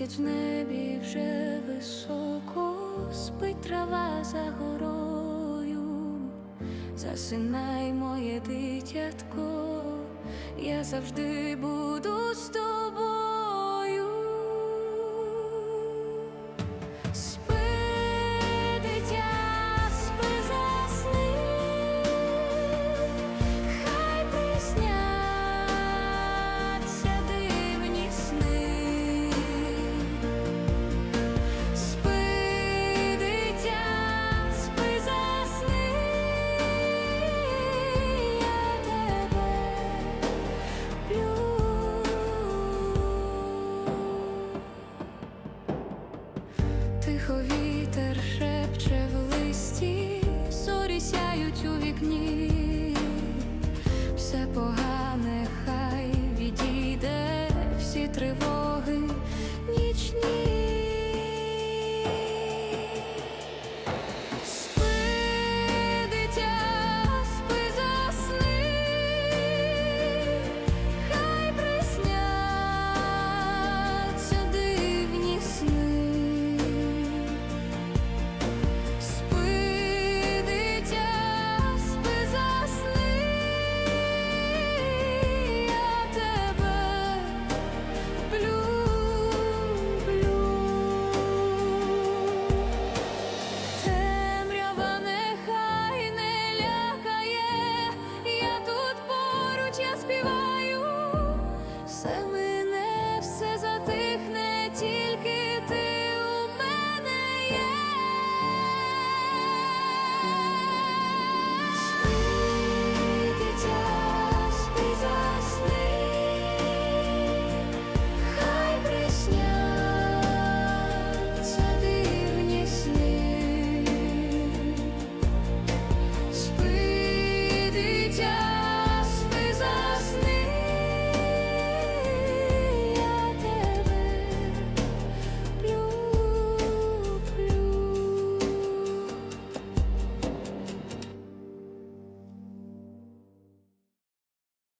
Місяць в небі вже високо, спить трава за горою, засинай моє дитятко, я завжди буду з тобою. Тихо вітер шепче в листі, зорі сяють у вікні, все погано.